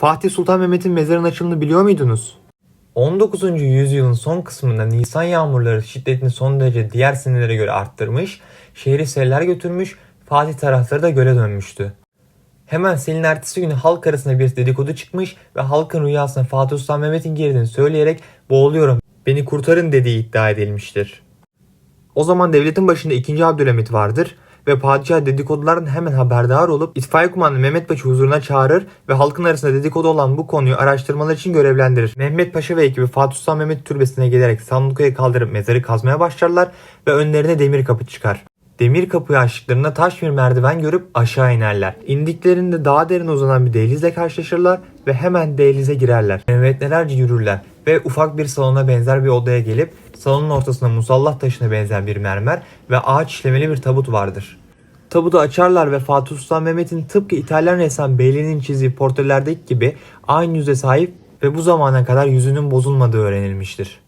Fatih Sultan Mehmet'in mezarının açıldığını biliyor muydunuz? 19. yüzyılın son kısmında Nisan yağmurları şiddetini son derece diğer senelere göre arttırmış, şehri seller götürmüş, Fatih tarafları da göle dönmüştü. Hemen selin ertesi günü halk arasında bir dedikodu çıkmış ve halkın rüyasına Fatih Sultan Mehmet'in girdiğini söyleyerek boğuluyorum, beni kurtarın dediği iddia edilmiştir. O zaman devletin başında 2. Abdülhamit vardır ve padişah dedikodulardan hemen haberdar olup itfaiye kumandanı Mehmet Paşa huzuruna çağırır ve halkın arasında dedikodu olan bu konuyu araştırmalar için görevlendirir. Mehmet Paşa ve ekibi Fatih Sultan Mehmet türbesine gelerek sandıkayı kaldırıp mezarı kazmaya başlarlar ve önlerine demir kapı çıkar. Demir kapıyı açtıklarında taş bir merdiven görüp aşağı inerler. İndiklerinde daha derin uzanan bir dehlizle karşılaşırlar ve hemen dehlize girerler. Mehmetlerce yürürler ve ufak bir salona benzer bir odaya gelip salonun ortasında musallah taşına benzer bir mermer ve ağaç işlemeli bir tabut vardır. Tabutu açarlar ve Fatih Sultan Mehmet'in tıpkı İtalyan ressam Bellini'nin çizdiği portrelerdeki gibi aynı yüze sahip ve bu zamana kadar yüzünün bozulmadığı öğrenilmiştir.